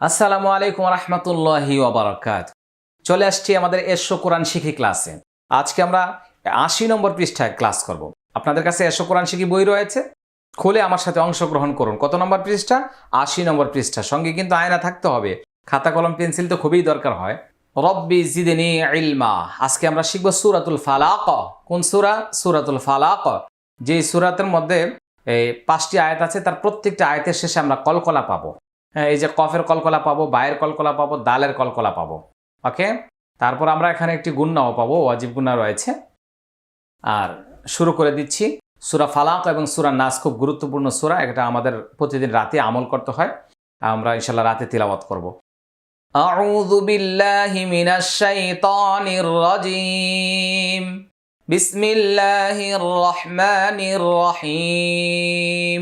আসসালামু আলাইকুম রহমতুল্লাহি ওবরাকাত চলে আসছি আমাদের এসো কোরআন শিখি ক্লাসে। আজকে আমরা আশি নম্বর পৃষ্ঠায় ক্লাস করব। আপনাদের কাছে এসো কোরআন শিখি বই রয়েছে? খুলে আমার সাথে অংশগ্রহণ করুন। কত নম্বর পৃষ্ঠা? আশি নম্বর পৃষ্ঠা। সঙ্গে কিন্তু আয়না থাকতে হবে। খাতা, কলম, পেন্সিল তো খুবই দরকার হয়। রব্বি জিদিনী ইলমা। আজকে আমরা শিখব সুরাতুল ফালাক। কোন সুরা? সুরাতুল ফালাক। যে সুরাতের মধ্যে এই পাঁচটি আয়াত আছে, তার প্রত্যেকটা আয়াতের শেষে আমরা কলকলা পাবো। এই যে কফের কলকলা পাবো বায়ের কলকলা পাবো দালের কলকলা পাবো ওকে তারপর আমরা এখানে একটি গুন্নাও পাবো ওয়াজিব গুন্না রয়েছে আর শুরু করে দিচ্ছি সুরা ফালাক এবং সুরা নাস খুব গুরুত্বপূর্ণ সুরা এটা আমাদের প্রতিদিন রাতে আমল করতে হয় আমরা ইনশাল্লাহ রাতে তিলাওয়াত করব أعوذ بالله من الشيطان الرجيم بسم الله الرحمن الرحيم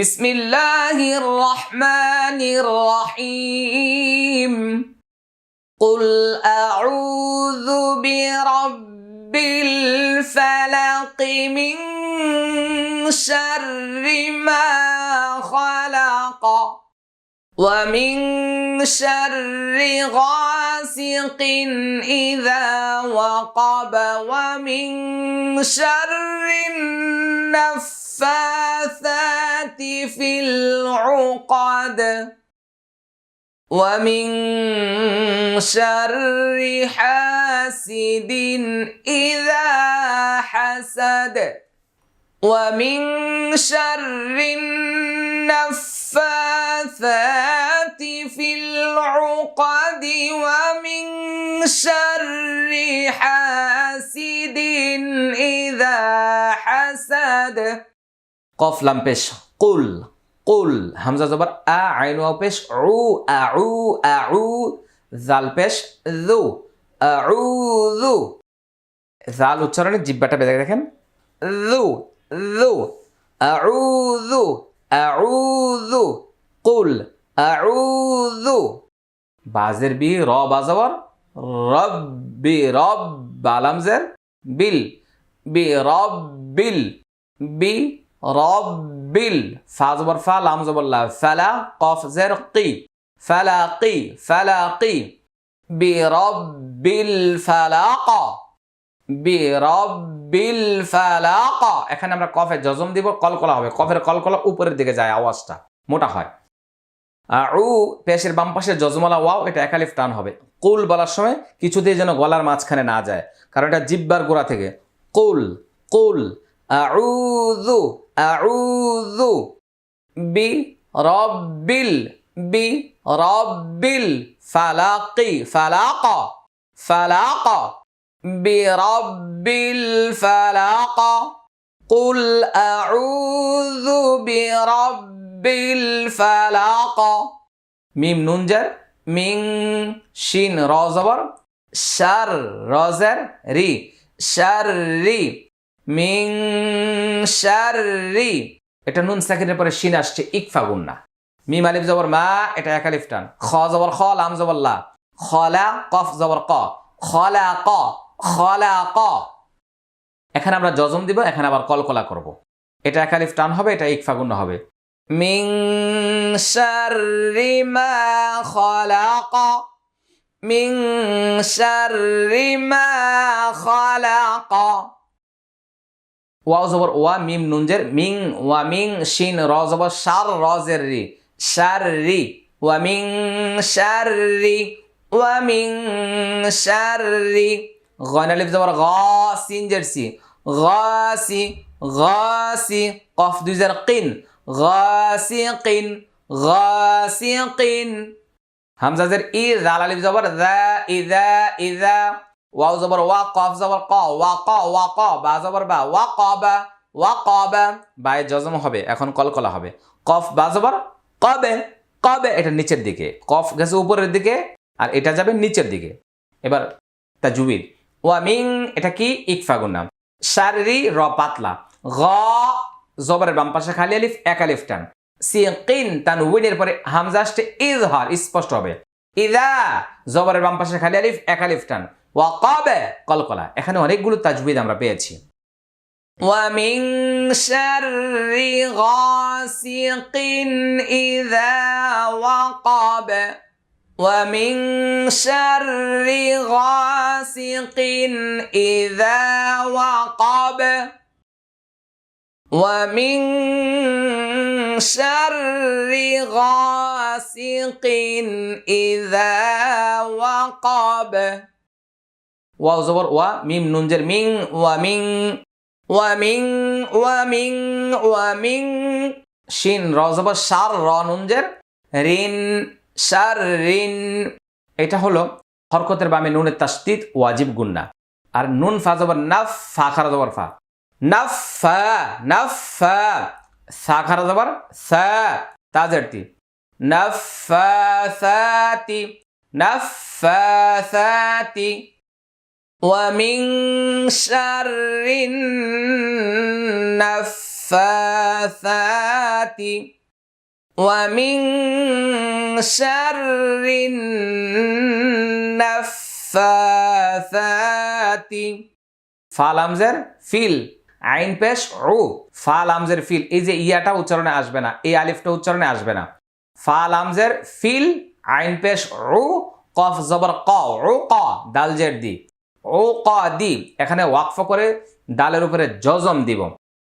بسم الله الرحمن الرحيم. قل أعوذ برب الفلق من شر ما خلق. ومن شر غاسق إذا وقب ومن شر النفاثات في العقد ومن شر حاسد إذا حسد ومن شر النفاثات في العقد ومن شر حاسد إذا حسد قف لم পেশ قل قل হামজা জবর আ আইন ওয়াও পেশ উ আউ আউ জাল পেশ যু আউযু জাল উচ্চারণে জিব্বাটা বেঁধে দেখেন যু যু আউযু আউযু কুল আউযু বাজের বি র বাজাবর রব্বি রব বালামজের বিল বি রব্বিল বি রব্বিল ফা জবর ফা লাম জবর লা ফালা কফ জের কি ফালাকি ফালাকি বি রব্বিল ফালাক বি, রব্বিল ফালাক। এখানে আমরা কফে জজম দিব, কলকলা হবে। কফের কলকলা উপরের দিকে যায় আওয়াজটা। মোটা হয়। উ পেশের বাম পাশে জজমালা ওয়াও, এটা একালিফ টান হবে। কুল বলার সময় কিছুতেই যেন গলার মাঝখানে না যায়। কারণ এটা জিব্বার গোড়া থেকে। কুল কুল, আউযু আউযু, বি, রব্বিল বি, রব্বিল ফালাকি, ফালাক ফালাক। বিরব্বিল ফালাক قل أعوذ برب الفلق মিম নুন জার মিং শিন র জবর শার রজের রি শার রি মিং শার রি এটা নুন সাকিনের পরে শিন আসছে ইকফা গুন্না মিম আলিফ জবর মা এটা এক আলিফ টান খ জবর খ লাম জবর লা খলা কফ জবর ক খলা ক খলা ক এখানে আমরা জজম দিব, এখানে আবার কলকলা করব। এটা এক আলিফ টান হবে, এটা ইকফা গুণ্য হবে। মিং শাররি মা খলাক। মিং শাররি মা খলাক। ওয়াও জবর ওয়া, মিম নুনজের মিং ওয়া মিং শিন, র জবর শার রজের রি শার রি। ওয়া মিং শার রি ওয়া মিং শার রি গনালিফ যাবার গ সিন জেরসি গাসি গাসি কফ দুই জার কিন গাসি কিন গাসি কিন হামজাজের ই জাল আলিফ ই দা ই ইদা ওয়াও জবর ওয়া কফ জবর ক ওয়া ক ওয়া ক বা জবর বা ওয়া ক বা ওয়া ক বা বায়ে জজম হবে। এখন কলকলা হবে। কফ বা জবর কবে? কবে? এটা নিচের দিকে। কফ গেছে উপরের দিকে আর এটা যাবে নিচের দিকে। এবার তাজুবিদ ওয়ামিং এটা কি ইকফা গুন্না শারি র পাতলা গ জবরের বাম পাশে খালি আলিফ এক আলিফ টান সিকিন তানউইনের পরে হামজা আসছে ইজহার স্পষ্ট হবে ইদা জবরের বাম পাশে খালি আলিফ এক আলিফ টান ওয়াকাবে কলকলা এখানে অনেকগুলো তাজবিদ আমরা পেয়েছি ومن شر غاسق إذا وقب ومن شر غاسق إذا وقب. ومن شر غاسق إذا وقب. واو زبر وميم نون من ومن ومن ومن ومن شين را زبر شر را رين. র নুনজের রিন সার রিন এটা হলো হরকতের বামে নুনের তাস্তিত ওয়াজিব গুন্না আর নুন ফা জবর নাফ ফা খারা জবর ফা নাফ ফা নাফ ফা সা খারা জবর সা তাজেরতি নাফ ফা সাতি নাফ ফা সাতি ومن شر النفاثات ومن شر النفاثات ফাল আমজের ফিল আইন পেশ ও ফাল আমজের ফিল এই যে ইয়াটা উচ্চারণে আসবে না এই আলিফটা উচ্চারণে আসবে না ফাল আমজের ফিল আইন পেশ ও কফ জবর ক ও ক দাল জের দি ও দি এখানে ওয়াকফ করে ডালের উপরে জজম দিব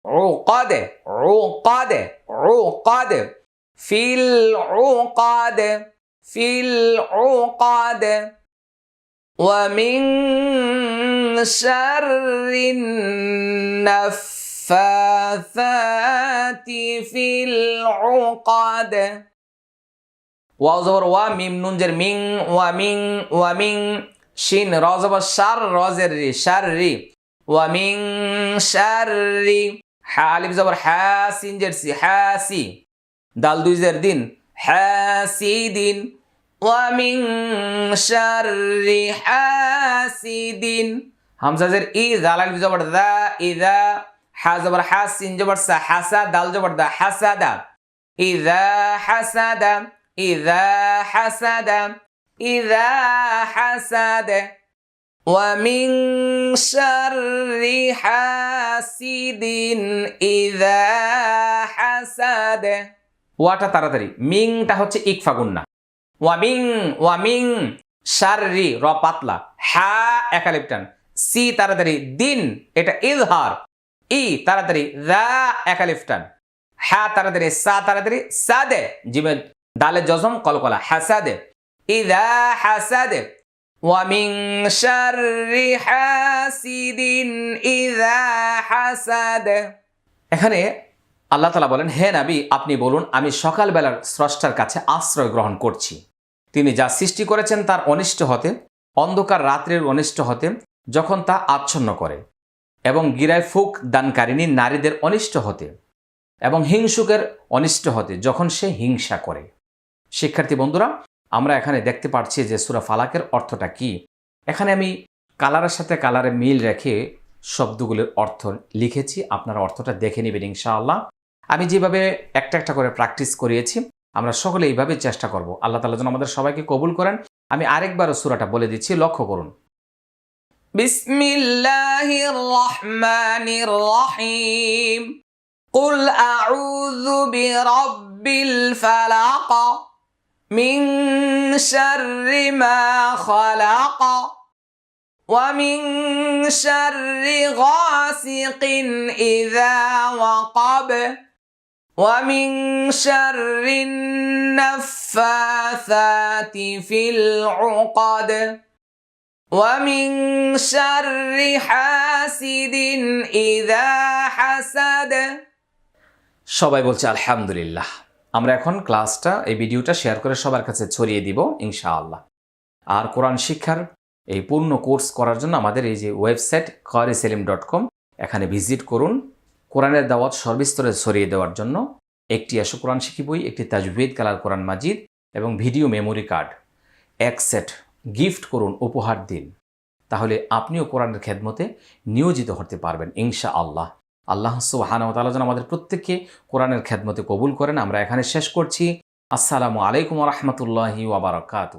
ও কাদে ও কাদে ও কাদে ফিল في العقد في العقد. ومن شر النفاثات في العقد. وظهر زبر ننجر من ومن ومن شين رازب الشر رازر شر ومن شر حالب زبر حاسين جرسي حاسي দাল দুই জের দিন হা সি দিন ওয়া মিং শার রি হাসিদিন হামজা জের ই দাল আলিফ জবর দা ইদা হা জবর হা সিন জবর সা হাসা দাল জবর দা হাসাদা ইদা হাসাদা ইদা হাসাদা إذا حسد ومن شر حاسد إذا حسد ওয়াটা তাড়াতাড়ি। মিংটা হচ্ছে ই ফাগুন না ওয়ামিং ওয়ামিং সারি র পাতলা। হ্যা একালিপটান। সি, তাড়াতাড়ি, দিন, এটা ইজহার। ই, তাড়াতাড়ি, রা, একালিপটান। হ্যা তাড়াতাড়ি, সা তাড়াতাড়ি সা দে জিমে দালে জজম, কলকলা। হ্যাসা দে ই রা হ্যাসা দে ওয়ামিং শারি হাসিদিন, ইদা দে এখানে আল্লাহ তালা বলেন, হে নাবি, আপনি বলুন, আমি সকালবেলার স্রষ্টার কাছে আশ্রয় গ্রহণ করছি। তিনি যা সৃষ্টি করেছেন তার অনিষ্ট হতে, অন্ধকার রাত্রের অনিষ্ট হতে, যখন তা আচ্ছন্ন করে এবং গিরায় ফুক দানকারিনী নারীদের অনিষ্ট হতে এবং হিংসুকের অনিষ্ট হতে, যখন সে হিংসা করে। শিক্ষার্থী বন্ধুরা, আমরা এখানে দেখতে পাচ্ছি যে সুরা ফালাকের অর্থটা কি। এখানে আমি কালারের সাথে কালারে মিল রেখে শব্দগুলোর অর্থ লিখেছি। আপনারা অর্থটা দেখে নেবেন ইনশাআল্লাহ। আমি যেভাবে একটা একটা করে প্র্যাকটিস করিয়েছি আমরা সকলে এইভাবে চেষ্টা করব আল্লাহ তালা যেন আমাদের সবাইকে কবুল করেন আমি আরেকবারও সুরাটা বলে দিচ্ছি লক্ষ্য করুন বিসমিল্লাহির রহমানির রহিম قل أعوذ برب الفلق من شر ما خلق ومن شر غاسق إذا وقب ومن شر النفاثات في العقد ومن شر حاسد إذا حسد সবাই বলছে আলহামদুলিল্লাহ আমরা এখন ক্লাসটা এই ভিডিওটা শেয়ার করে সবার কাছে ছড়িয়ে দিব ইনশাআল্লাহ আর কোরআন শিক্ষার এই পূর্ণ কোর্স করার জন্য আমাদের এই যে ওয়েবসাইট করি সেলিম ডট কম এখানে ভিজিট করুন কোরআনের দাওয়াত সর্বস্তরে ছড়িয়ে দেওয়ার জন্য একটি এসো কোরআন শিখি বই, একটি তাজবিদ, কালার কোরআন মাজিদ এবং ভিডিও মেমোরি কার্ড। এক সেট গিফট করুন উপহার দিন। তাহলে আপনিও কোরআনের খেদমতে নিয়োজিত হতে পারবেন ইনশা আল্লাহ আল্লাহ সুবাহানতালা যেন আমাদের প্রত্যেককে কোরআনের খেদমতে কবুল করেন। আমরা এখানে শেষ করছি। আসসালামু আলাইকুম রহমতুল্লাহি ওবরাকাতু